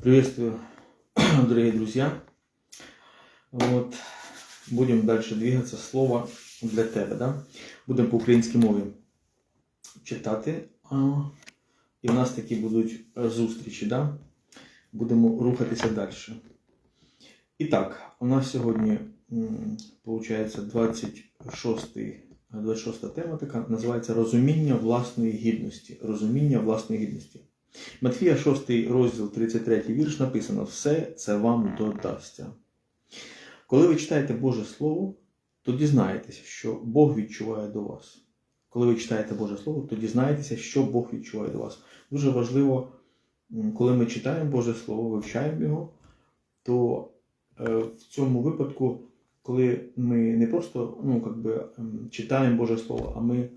Приветствую, дорогие друзья. Вот. Будем дальше двигаться. Слово для тебе. Да? Будемо по українській мові читати. І в нас такі будуть зустрічі. Да? Будемо рухатися далі. І так, у нас сьогодні виходить 26, 26 тема така називається Розуміння власної гідності. Розуміння власної гідності. Матфія 6 розділ 33 вірш написано: Все це вам додасться. Коли ви читаєте Боже Слово, то дізнаєтеся, що Бог відчуває до вас. Коли ви читаєте Боже Слово, то дізнаєтеся, що Бог відчуває до вас. Дуже важливо, коли ми читаємо Боже Слово, вивчаємо його, то е, в цьому випадку, коли ми не просто ну, би, читаємо Боже Слово, а ми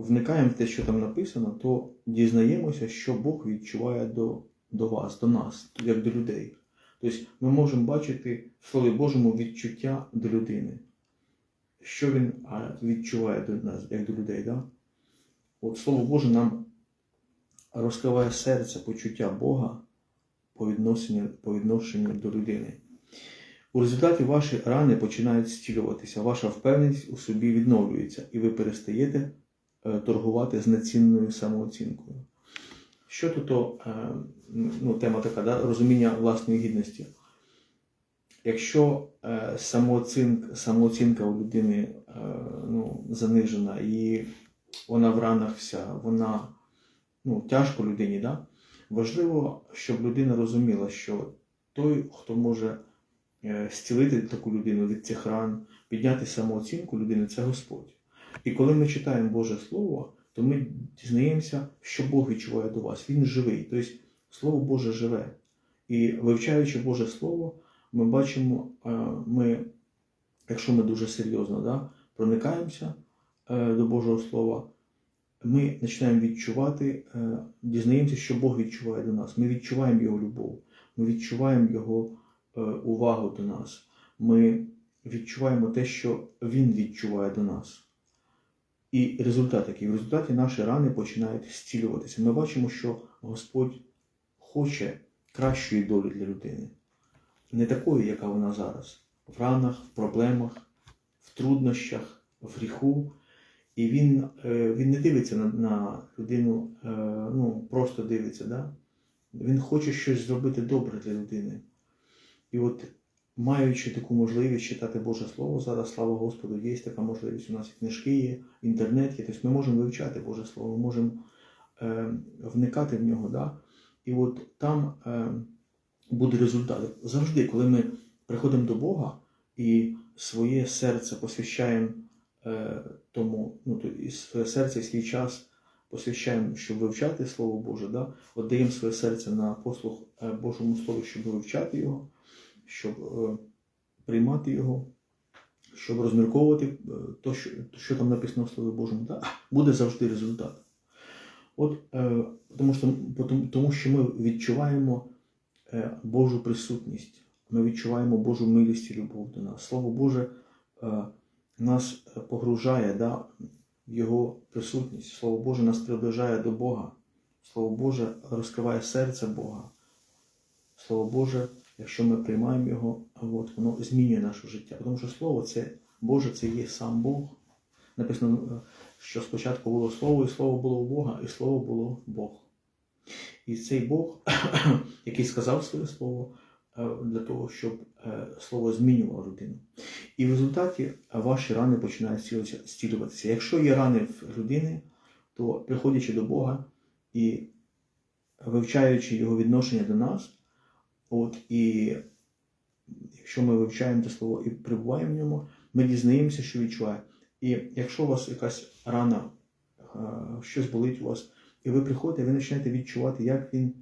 вникаємо в те, що там написано, то дізнаємося, що Бог відчуває до, до вас, до нас, як до людей. Тобто ми можемо бачити в Слові Божому відчуття до людини. Що він відчуває до нас, як до людей. Да? От Слово Боже нам розкриває серце, почуття Бога по відношенню, по відношенню до людини. У результаті ваші рани починають зцілюватися, ваша впевненість у собі відновлюється, і ви перестаєте торгувати з нецінною самооцінкою. Що тут е, ну, тема така, да? розуміння власної гідності? Якщо е, самооцінка, самооцінка у людини е, ну, занижена і вона в ранах вся, вона ну, тяжко людині, да? важливо, щоб людина розуміла, що той, хто може е, зцілити таку людину від цих ран, підняти самооцінку людини, це Господь. І коли ми читаємо Боже Слово, то ми дізнаємося, що Бог відчуває до вас. Він живий. Тобто Слово Боже живе. І вивчаючи Боже Слово, ми бачимо, е, ми, якщо ми дуже серйозно да, проникаємося е, до Божого Слова, ми починаємо відчувати, е, дізнаємося, що Бог відчуває до нас. Ми відчуваємо Його любов, ми відчуваємо Його увагу до нас. Ми відчуваємо те, що Він відчуває до нас. І результат який? В результаті наші рани починають зцілюватися. Ми бачимо, що Господь хоче кращої долі для людини. Не такої, яка вона зараз. В ранах, в проблемах, в труднощах, в гріху. І він е, він не дивиться на на людину, е, ну, просто дивиться. Да? Він хоче щось зробити добре для людини. І от, маючи таку можливість читати Боже Слово, зараз, слава Господу, є така можливість. У нас і книжки є, інтернет є. Тобто ми можемо вивчати Боже Слово, ми можемо е, вникати в нього. Да? І от там е, буде результат. Завжди, коли ми приходимо до Бога і своє серце посвящаємо е, тому, ну, то, і своє серце і свій час посвящаємо, щоб вивчати Слово Боже, да? от даємо своє серце на послуг е, Божому Слову, щоб вивчати його, щоб е, приймати його, щоб розмірковувати е, то, що, що там написано в Слові Божому, да? буде завжди результат. От, е, тому, що, тому, що ми відчуваємо Божу присутність, ми відчуваємо Божу милість і любов до нас. Слово Боже нас погружає да, в Його присутність. Слово Боже нас приближає до Бога. Слово Боже розкриває серце Бога. Слово Боже, якщо ми приймаємо Його, от, воно змінює наше життя. Тому що Слово це Боже, це є сам Бог. Написано, що спочатку було Слово, і Слово було у Бога, і Слово було Бог. І цей Бог, який сказав своє Слово, для того, щоб Слово змінювало людину. І в результаті ваші рани починають зцілюватися. Якщо є рани в людини, то приходячи до Бога і вивчаючи Його відношення до нас, от, і якщо ми вивчаємо це слово і перебуваємо в ньому, ми дізнаємося, що відчуває. І якщо у вас якась рана, щось болить у вас, і ви приходите, ви починаєте відчувати, як він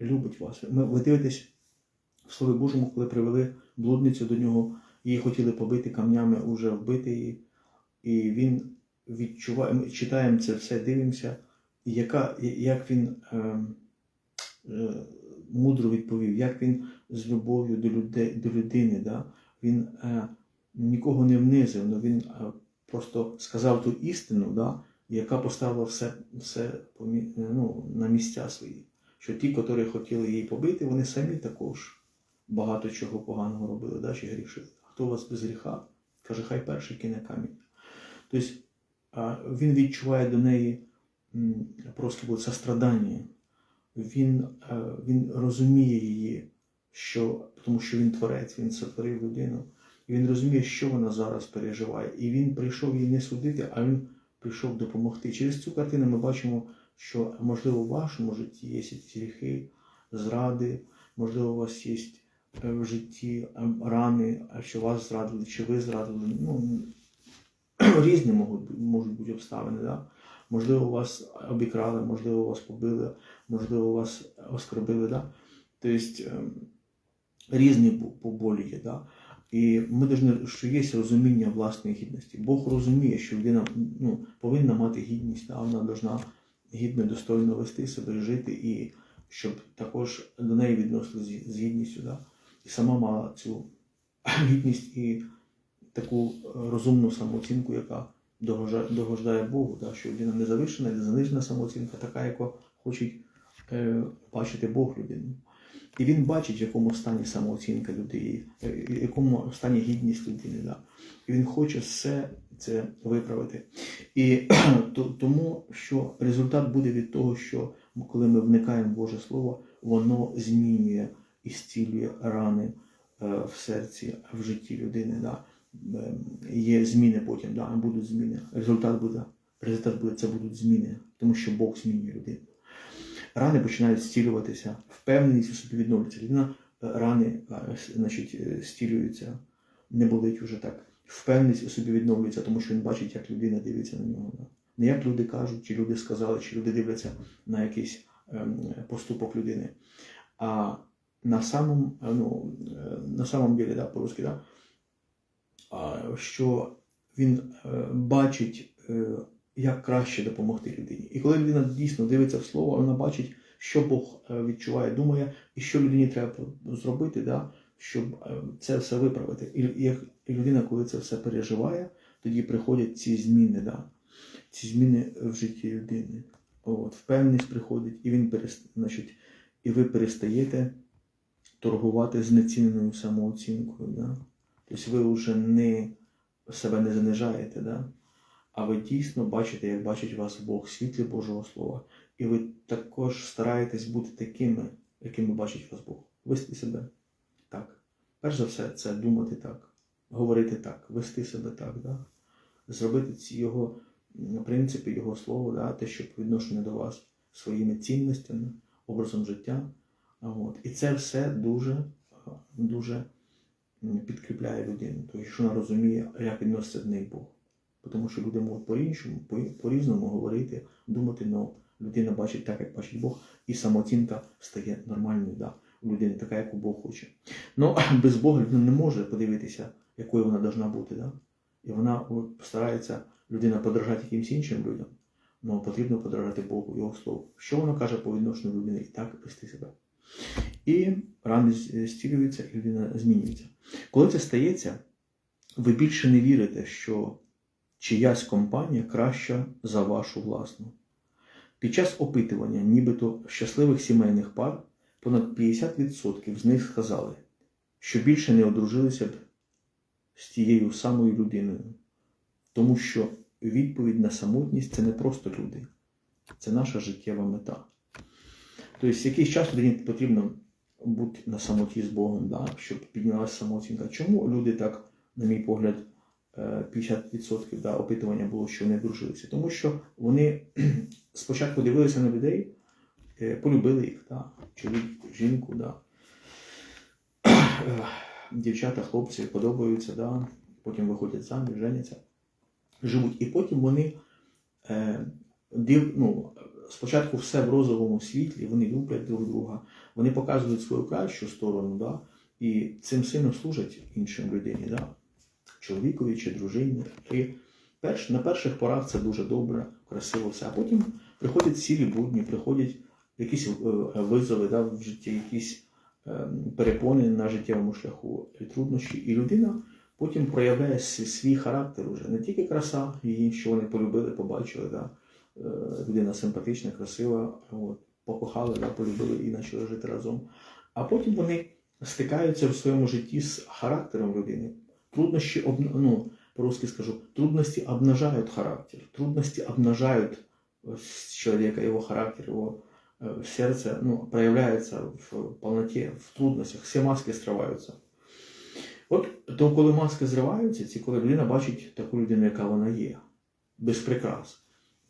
любить вас. Ви дивитесь в Слові Божому, коли привели блудницю до нього, її хотіли побити камнями, уже вбити її. І він відчуває, ми читаємо це все, дивимося, яка, як він е, е, мудро відповів, як він з любов'ю до людей, до людини. Да? Він е, нікого не внизив, але він просто сказав ту істину, да, яка поставила все все ну, на місця свої. що ті, які хотіли її побити, вони самі також багато чого поганого робили, да, чи грішили. Хто вас без гріха? Каже, хай перший кине камінь. Тобто він відчуває до неї просто сострадання. Він, е, він розуміє її, що, тому що він творець, він сотворив людину. І він розуміє, що вона зараз переживає. І він прийшов її не судити, а він прийшов допомогти. Через цю картину ми бачимо, що можливо в вашому житті є ці гріхи, зради, можливо, у вас є е, в житті е, рани, що вас зрадили, чи ви зрадили. Ну, різні можуть, бути обставини. Да? Можливо, вас обікрали, можливо, вас побили, можливо, вас оскорбили. Да? Тобто ем, різні бу- по болі є. Да? І ми повинні, що є розуміння власної гідності. Бог розуміє, що людина ну, повинна мати гідність, да? вона повинна гідно, достойно вести себе, жити, і щоб також до неї відносилися з гідністю. Да? І сама мала цю гідність і таку е, розумну самооцінку, яка догождає Богу, да? що людина не завищена, не занижена самооцінка, така, яку хоче е, бачити Бог людину. І він бачить, в якому стані самооцінка людини, е, в якому стані гідність людини. Да? І він хоче все це виправити. І то- тому, що результат буде від того, що коли ми вникаємо в Боже Слово, воно змінює і зцілює рани е, в серці, в житті людини. Да? Е, Є зміни потім, да? будуть зміни. Результат буде, результат буде це будуть зміни, тому що Бог змінює людину. Рани починають зцілюватися, впевненість у собі відновлюється. Людина е, рани е, значить, е, не болить уже так. Впевненість у собі відновлюється, тому що він бачить, як людина дивиться на нього. да. Не як люди кажуть, чи люди сказали, чи люди дивляться на якийсь ем, поступок людини. А на самом, ну, на самом деле, да, по-русски, да, що він е, бачить, е, як краще допомогти людині. І коли людина дійсно дивиться в слово, вона бачить, що Бог е, відчуває, думає, і що людині треба зробити, да, щоб це все виправити. І людина, коли це все переживає, тоді приходять ці зміни, да, ці зміни в житті людини. От, впевненість приходить, і він перест... значить, і ви перестаєте торгувати знеціненою самооцінкою. Да? Тобто ви вже не себе не занижаєте, да? а ви дійсно бачите, як бачить вас Бог, світлі Божого Слова. І ви також стараєтесь бути такими, якими бачить вас Бог. Вести себе так. Перш за все, це думати так, говорити так, вести себе так, да? зробити ці його принципи, його слово, да? те, що по відношенню до вас своїми цінностями, образом життя. От. І це все дуже, дуже підкріпляє людину, тому що вона розуміє, як відноситься до неї Бог. Тому що люди можуть по-іншому, по- по-різному говорити, думати, але людина бачить так, як бачить Бог, і самооцінка стає нормальною да, у людини, така, яку Бог хоче. Ну, без Бога людина не може подивитися, якою вона повинна бути. Да? І вона старається людина подражати якимсь іншим людям, але потрібно подражати Богу, Його Слову. Що воно каже по відношенню людини і так вести себе. І рани зцілюються, і людина змінюється. Коли це стається, ви більше не вірите, що чиясь компанія краща за вашу власну. Під час опитування, нібито щасливих сімейних пар, понад 50% з них сказали, що більше не одружилися б з тією самою людиною, тому що відповідь на самотність це не просто люди, це наша життєва мета. Тобто, якийсь час людині потрібно бути на самоті з Богом, да, щоб піднялася самооцінка. Чому люди так, на мій погляд, е, 50% да, опитування було, що вони дружилися? Тому що вони спочатку дивилися на людей, е, полюбили їх, да, чоловік, жінку, да. Е, дівчата, хлопці подобаються, да, потім виходять заміж, женяться, живуть. І потім вони е, див, ну, спочатку все в розовому світлі, вони люблять друг друга, вони показують свою кращу сторону, да, і цим сильно служать іншим людині, да, чоловікові чи дружині. І перш, на перших порах це дуже добре, красиво все. А потім приходять сірі будні, приходять якісь е, визови да, в житті, якісь е, перепони на життєвому шляху, труднощі. І людина потім проявляє свій, характер уже. Не тільки краса її, що вони полюбили, побачили. Да, людина симпатична, красива. От. покохали, да, полюбили і почали жити разом. А потім вони стикаються в своєму житті з характером людини. Труднощі, обна- ну, по-русски скажу, трудности обнажают характер, трудности обнажают э, с человека его характер, его э, сердце, ну, проявляется в полноте, в трудностях, всі маски зриваються. От то, коли маски зриваються, це коли людина бачить таку людину, яка вона є, без прикрас.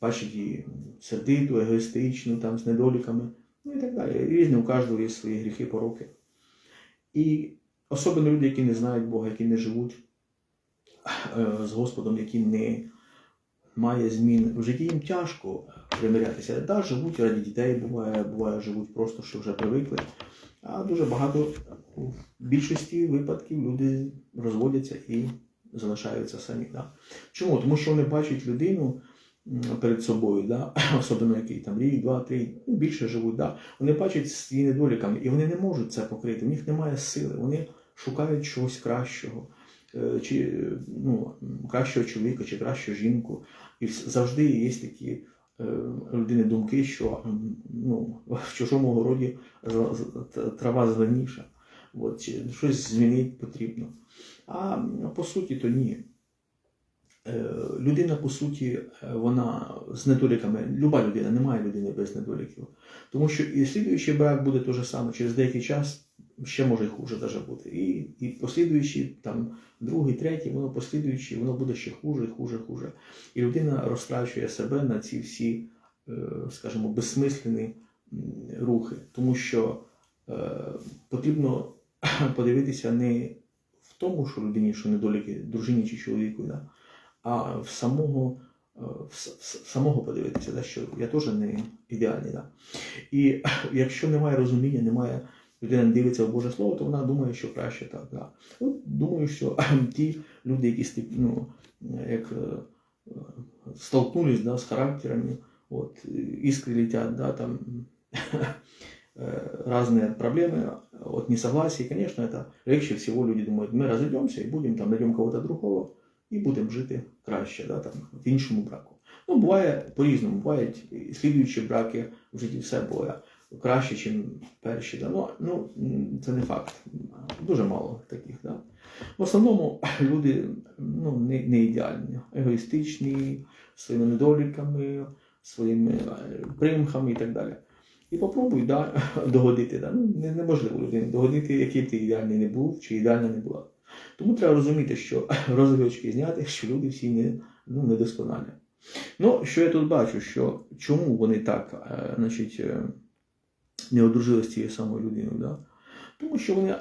Бачить її сердиту, егоїстичну, там, з недоліками, ну і так далі. Різні, у кожного є свої гріхи, пороки. І особливо люди, які не знають Бога, які не живуть е, з Господом, які не має змін в житті, їм тяжко примирятися. Да, живуть раді дітей, буває, буває, живуть просто, що вже привикли. А дуже багато в більшості випадків люди розводяться і залишаються самі. Да? Чому? Тому що вони бачать людину перед собою, да? особливо який там рік, два, три, ну, більше живуть. Да? Вони бачать з недоліками, і вони не можуть це покрити. У них немає сили. Вони шукають чогось кращого, е, чи ну, кращого чоловіка, чи кращу жінку. І завжди є такі е, людини думки, що ну, в чужому городі трава зеленіша. От, чи щось змінити потрібно. А по суті, то ні. Е, Людина, по суті, е, вона з недоліками, люба людина, немає людини без недоліків. Тому що і слідуючий брак буде те ж саме, через деякий час ще може хуже даже бути. І, і послідуючий, там, другий, третій, воно послідуючий, воно буде ще хуже, хуже, хуже. І людина розтрачує себе на ці всі, е, скажімо, безсмислені рухи. Тому що потрібно подивитися не в тому, що людині, що недоліки дружині чи чоловіку, да, а в самого, е, в, с- в с- самого подивитися, да, що я теж не ідеальний. Да. І якщо немає розуміння, немає людина не дивиться в Боже Слово, то вона думає, що краще так. Да. От думаю, що ті люди, які стик- ну, як е, е, столкнулись да, з характерами, от, искры летят, да, там э, разные проблемы от несогласия. И, конечно, это легче всего люди думают, мы разойдемся и будем там, найдем кого-то другого і будемо жити краще, да, там, в іншому браку. Ну, буває по-різному, бувають слідуючі браки в житті все буває краще, ніж перші. Да. Ну, ну, це не факт. Дуже мало таких. Да. В основному люди ну, не, не ідеальні, егоїстичні, своїми недоліками, своїми е, примхами і так далі. І попробуй да, догодити. Да. Ну, неможливо людині догодити, який ти ідеальний не був чи ідеальна не була. Тому треба розуміти, що розові очки зняти, що люди всі не, ну, недосконалі. Ну, що я тут бачу, що чому вони так е, значить, е, не одружилися з цією самою людиною? Да? Тому що вони е,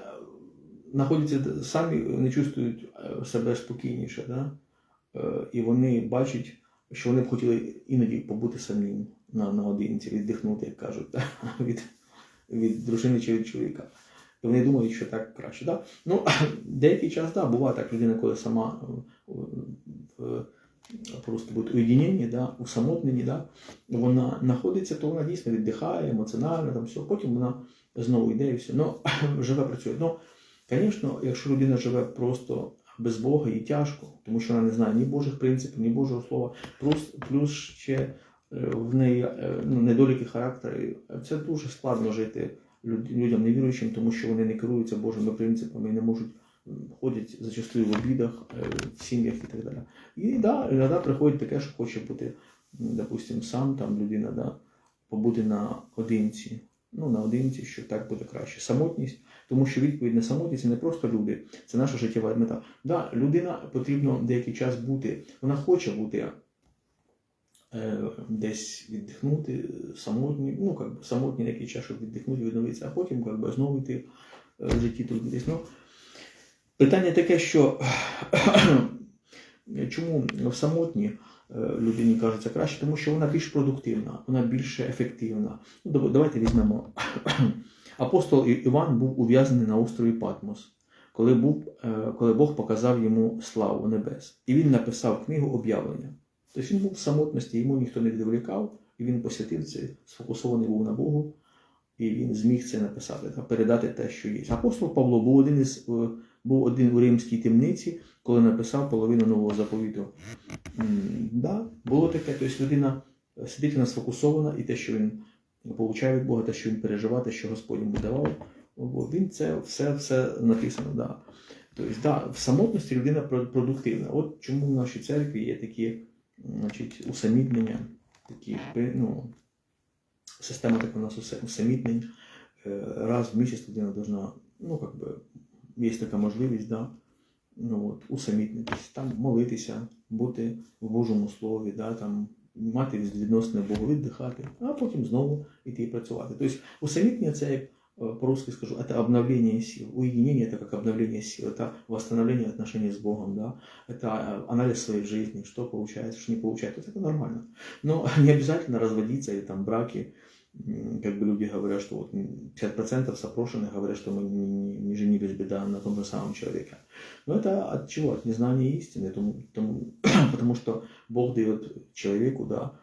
знаходяться самі, не чувствують себе спокійніше. Да? І вони бачать, що вони б хотіли іноді побути самим на, наодинці, віддихнути, як кажуть, да? від, від дружини чи від чоловіка. І вони думають, що так краще. Да? Ну, деякий час, да, буває так, людина, коли сама е, в просто бути уєдиненні, да, усамотненні, да, вона знаходиться, то вона дійсно віддихає емоціонально, там все. Потім вона знову йде і все. Ну, живе працює. Ну, звісно, якщо людина живе просто без Бога, їй тяжко, тому що вона не знає ні Божих принципів, ні Божого Слова, плюс, плюс ще е, в неї е, ну, недоліки характеру. Це дуже складно жити людям невіруючим, тому що вони не керуються Божими принципами і не можуть ходять зачастую в обідах, е, в сім'ях і так далі. І да, іноді приходить таке, що хоче бути, м, допустим, сам там людина, да, побути на одинці. Ну, на одинці, що так буде краще. Самотність, тому що відповідь на самотність це не просто люди, це наша життєва мета. Да, людина потрібно деякий час бути, вона хоче бути десь віддихнути, самотні, ну, как би, самотні який час, щоб віддихнути, відновитися, а потім как би, знову йти е, в житті трудитись. Ну, питання таке, що чому в самотні е, людині кажеться краще, тому що вона більш продуктивна, вона більш ефективна. Ну, давайте візьмемо. Апостол Іван був ув'язнений на острові Патмос, коли, був, е, коли Бог показав йому славу небес. І він написав книгу об'явлення. Тобто він був в самотності, йому ніхто не відволікав, і він посвятив це, сфокусований був на Богу, і він зміг це написати та передати те, що є. Апостол Павло був один із е, був один у римській темниці, коли написав половину нового заповіту. Да, було таке, тобто людина сидить, вона сфокусована, і те, що він получає від Бога, те, що він переживає, те, що Господь йому давав. Він це все, все написано. Да. Тобто, да, в самотності людина продуктивна. От чому в нашій церкві є такі значить, усамітнення, такі, ну, система така у нас усамітнень. Е, Раз в місяць людина должна, ну, как би, є така можливість, да, ну, от, усамітнитись, там молитися, бути в Божому Слові, да, там, мати відносини Богу, віддихати, а потім знову йти і працювати. Тобто усамітнення це як по-русски скажу, это обновление сил. Уединение это как обновление сил, это восстановление отношений с Богом, да, это э, анализ своей жизни, что получается, что не получается, это нормально. Но не обязательно разводиться или там браки, как бы люди говорят, что вот м, 50% с опрошенных говорят, что мы не, не- женились бы да, на том же самом человеке. Но это от чего? От незнания истины, тому, тому, потому что Бог дает человеку, да,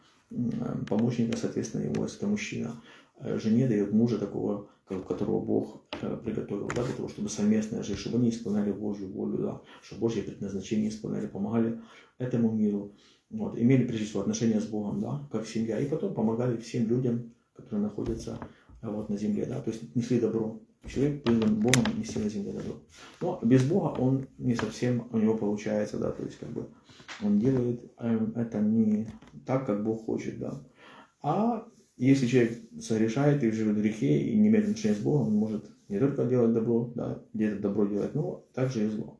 помощника, соответственно, ему, если это мужчина, Э, жене дает мужа такого, ко- которого Бог э, приготовил, да, для того, чтобы совместная жизнь, чтобы они исполняли Божью волю, да, чтобы Божье предназначение исполняли, помогали этому миру, вот, имели прежде всего отношения с Богом, да, как семья, и потом помогали всем людям, которые находятся э, вот, на земле, да, то есть несли добро. Человек призван Богом нести на земле добро. Но без Бога он не совсем у него получается, да, то есть как бы он делает э, это не так, как Бог хочет, да. А если человек согрешает и живет в грехе и не имеет отношения с Богом, он может не только делать добро, да, где-то добро делать, но также и зло.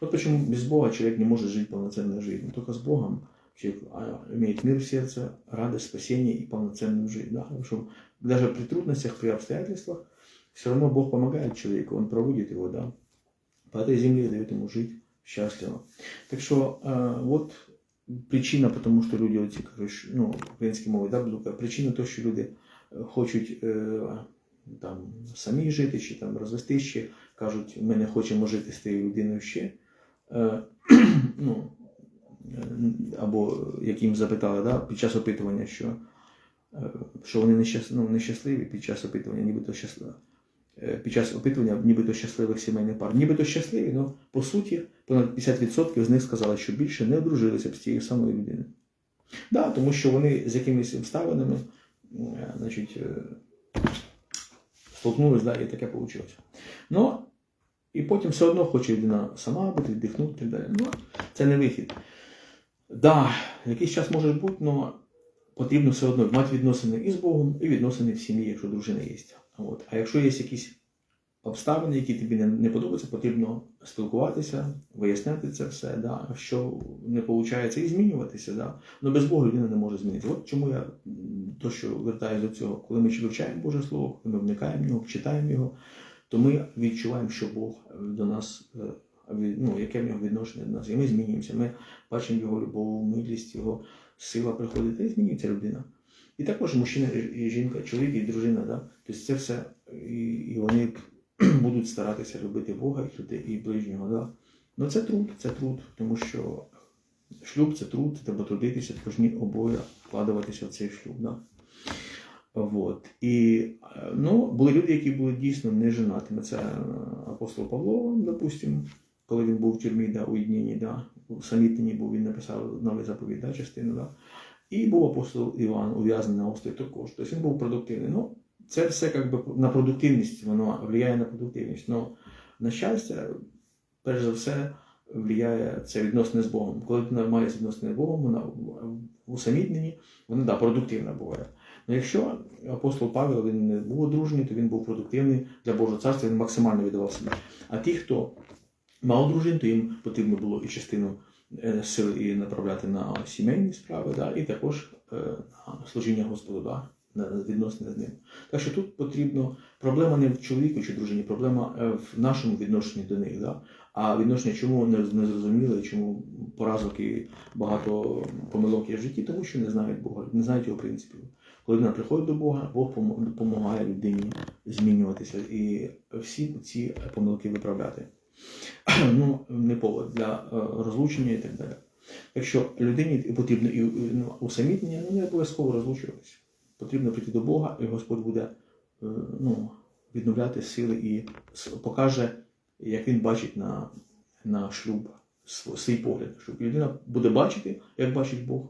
Вот почему без Бога человек не может жить полноценной жизнью. Только с Богом человек а, имеет мир в сердце, радость, спасение и полноценную жизнь. Да? Потому что даже при трудностях, при обстоятельствах, все равно Бог помогает человеку, Он проводит его, да, по этой земле дает ему жить счастливо. Так что э, вот причина, тому що люди оці ну, українські мови, да, причина того, що люди е, хочуть е, там самі жити, чи там розвестись, чи кажуть, ми не хочемо жити з тією людиною ще. Е, ну, або як їм запитали да, під час опитування, що, е, що вони нещас, ну, нещасливі під час опитування, нібито щасливі. Е, Під час опитування нібито щасливих сімейних пар. Нібито щасливі, але по суті понад 50% з них сказали, що більше не одружилися б з тією самою людиною. Да, тому що вони з якимись обставинами е, е, да, і таке вийшло. Ну, і потім все одно хоче людина сама бути, віддихнути і так далі. Ну, це не вихід. Да, якийсь час може бути, але потрібно все одно мати відносини і з Богом, і відносини в сім'ї, якщо дружина є. От. А якщо є якісь обставини, які тобі не, не подобаються, потрібно спілкуватися, виясняти це все, да, що не виходить, і змінюватися. Да. Ну без Бога людина не може змінитися. От чому я то, що вертаюся до цього, коли ми вивчаємо Боже Слово, коли ми вникаємо в нього, читаємо його, то ми відчуваємо, що Бог е, до нас, е, ну, яке в нього відношення до нас, і ми змінюємося. Ми бачимо його любов, милість, його сила приходить, й змінюється людина. І також мужчина і жінка, чоловік і дружина, да? тобто це все, і, і вони будуть старатися любити Бога і люди і ближнього. Да? Ну це труд, це труд, тому що шлюб це труд, треба трудитися, повинні обоє вкладуватися в цей шлюб. Да? Вот. І ну, були люди, які були дійсно не женатими. Це е, апостол Павло, допустимо, коли він був в тюрмі, да, у Єдніні, да, у самітнині був, він написав новий заповідь, да, частину. Да. І був апостол Іван ув'язаний на острові також. Тобто він був продуктивний. Ну, це все як би на продуктивність, воно впливає на продуктивність. Ну, на щастя, перш за все, впливає це відносини з Богом. Коли людина має відносини з Богом, вона усамітненні, вона да, продуктивна буває. Ну, якщо апостол Павел він не був одружений, то він був продуктивний для Божого царства, він максимально віддавав себе. А ті, хто мав дружин, то їм потрібно було і частину е, сил і направляти на сімейні справи, да, і також е, на служіння Господу, да, на відносини з ним. Так що тут потрібно проблема не в чоловіку чи дружині, проблема е, в нашому відношенні до них. Да? А відношення чому не, зрозуміли, чому поразок і багато помилок є в житті, тому що не знають Бога, не знають його принципів. Коли людина приходить до Бога, Бог допомагає людині змінюватися і всі ці помилки виправляти. Ну, не повод для е, розлучення і так далі. Якщо людині потрібно і ну, усамітнення, ну не обов'язково розлучуватися. Потрібно прийти до Бога, і Господь буде е, ну, відновляти сили і покаже, як він бачить на, на шлюб свій погляд. І людина буде бачити, як бачить Бог,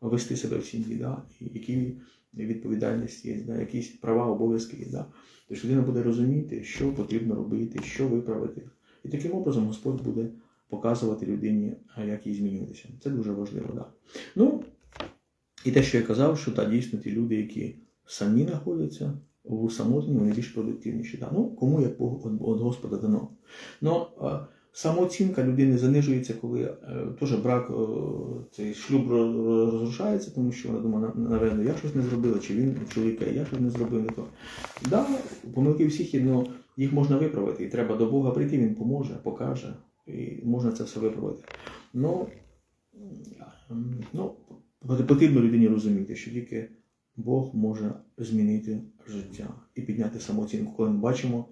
вести себе в сім'ї, да? і який відповідальність є, да, якісь права, обов'язки є. Да. Тобто людина буде розуміти, що потрібно робити, що виправити. І таким образом Господь буде показувати людині, як їй змінюватися. Це дуже важливо. Да. Ну, і те, що я казав, що та, дійсно ті люди, які самі знаходяться у самотні, вони більш продуктивніші. Да. Ну, кому як від Господа дано. Ну, е, самооцінка людини занижується, коли е, теж брак, е, цей шлюб розрушається, тому що вона думає, «На- напевно, я щось не зробила, чи він чоловіка, я щось не зробив не то. Да, помилки всіх але їх можна виправити. І треба до Бога прийти, він поможе, покаже, і можна це все виправити. Ну, ну, потрібно людині розуміти, що тільки Бог може змінити життя і підняти самооцінку, коли ми бачимо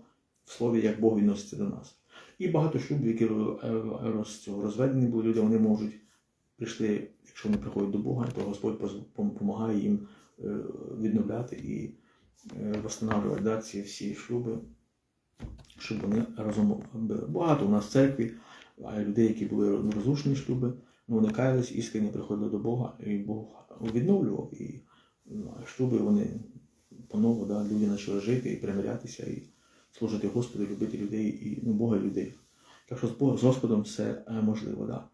в слові, як Бог відноситься до нас. І багато шлюбів, які роз, роз, цього розведені були люди, вони можуть прийшли, якщо вони приходять до Бога, то Господь допомагає їм е, відновляти і е, восстанавливати да, ці всі шлюби, щоб вони разом. Багато у нас в церкві людей, які були розрушені шлюби, ну, вони каялись, іскренні приходили до Бога, і Бог відновлював. І ну, шлюби вони понову, да, люди почали жити і примирятися, і служити Господу, любити людей, і ну, Бога і людей. Так що з Бог- з Господом все е, можливо, да.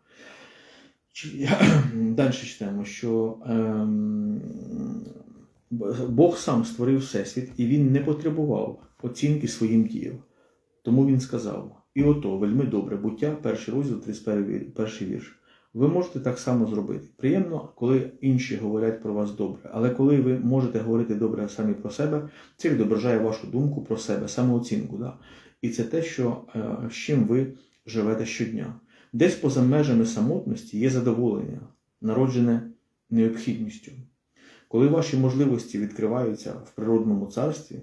Далі читаємо, що ем, Бог сам створив Всесвіт, і він не потребував оцінки своїм діям. Тому він сказав: І ото, вельми добре буття, перший розділ, 31 перший вірш. Ви можете так само зробити. Приємно, коли інші говорять про вас добре, але коли ви можете говорити добре самі про себе, це відображає вашу думку про себе, самооцінку. Да? І це те, що, е, з чим ви живете щодня. Десь поза межами самотності є задоволення, народжене необхідністю. Коли ваші можливості відкриваються в природному царстві,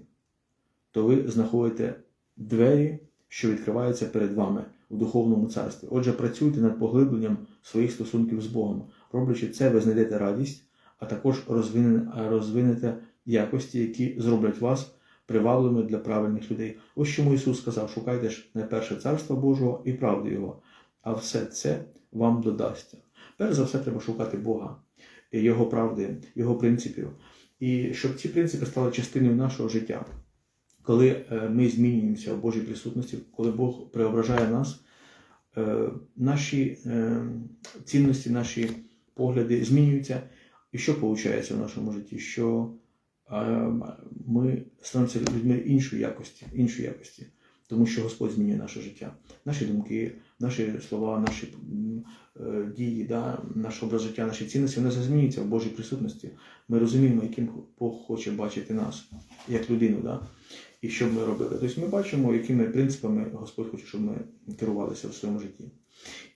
то ви знаходите двері, що відкриваються перед вами в духовному царстві. Отже, працюйте над поглибленням своїх стосунків з Богом. Роблячи це, ви знайдете радість, а також розвинете якості, які зроблять вас привабливими для правильних людей. Ось чому Ісус сказав: шукайте ж найперше царство Божого і правди Його, а все це вам додасться. Перш за все, треба шукати Бога, Його правди, Його принципів. І щоб ці принципи стали частиною нашого життя. Коли е, ми змінюємося в Божій присутності, коли Бог преображає нас, наші е, цінності, наші погляди змінюються. І що виходить в нашому житті? Що е, ми становимося людьми іншої якості, іншої якості, тому що Господь змінює наше життя, наші думки, наші слова, наші е, дії, да, наш образ життя, наші цінності, вони змінюються в Божій присутності. Ми розуміємо, яким Бог хоче бачити нас, як людину, да? І що ми робили. Тобто ми бачимо, якими принципами Господь хоче, щоб ми керувалися в своєму житті.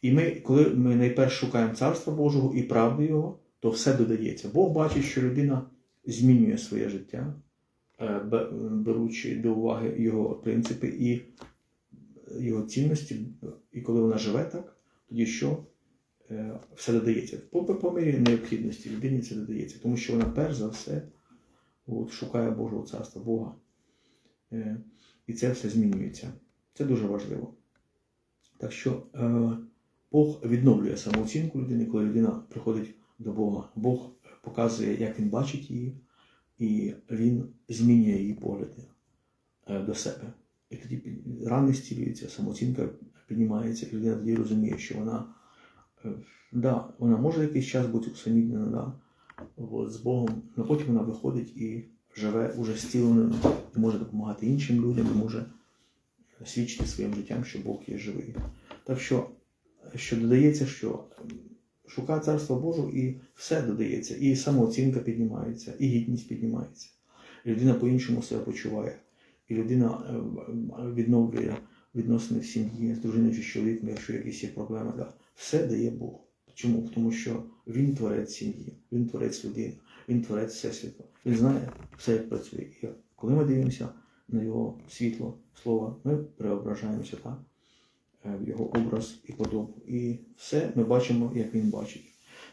І ми, коли ми найперше шукаємо Царства Божого і правди Його, то все додається. Бог бачить, що людина змінює своє життя, е, беручи до уваги його принципи і його цінності. І коли вона живе так, тоді що? Е, Все додається. По, по мірі необхідності людині це додається, тому що вона перш за все от, шукає Божого царства, Бога. Е, І це все змінюється. Це дуже важливо. Так що е, Бог відновлює самооцінку людини, коли людина приходить до Бога. Бог показує, як він бачить її, і він змінює її погляди е, до себе. І тоді рани зцілюються, самооцінка піднімається, і людина тоді розуміє, що вона, да, вона може якийсь час бути усамітнена да, з Богом, але потім вона виходить і живе уже зціленою, і може допомагати іншим людям, може свідчити своїм життям, що Бог є живий. Так що, що додається, що шукає царство Божого і все додається, і самооцінка піднімається, і гідність піднімається. Людина по-іншому себе почуває. І людина е, е, відновлює відносини в сім'ї з дружиною чи з чоловіком, якщо якісь є проблеми. Да. Все дає Бог. Чому? Тому що Він творець сім'ї, Він творець людини, Він творець Всесвіту. Він знає все, як працює. І коли ми дивимося на його світло, слово, ми преображаємося так, е, в його образ і подобу. І все ми бачимо, як він бачить.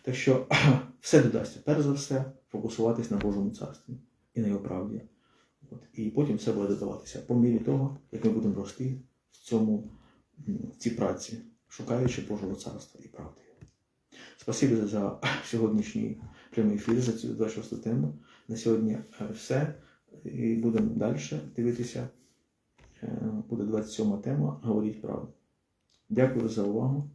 Так що все додасться. Перш за все, фокусуватись на Божому царстві і на його правді. От. І потім все буде додаватися по мірі того, як ми будемо рости в цьому в цій праці, шукаючи Божого царства і правди. Спасибі за сьогоднішній прямий ефір, за цю 26 тему. На сьогодні е, все. І будемо далі дивитися. Е, Буде 27 тема. Говоріть правду. Дякую за увагу.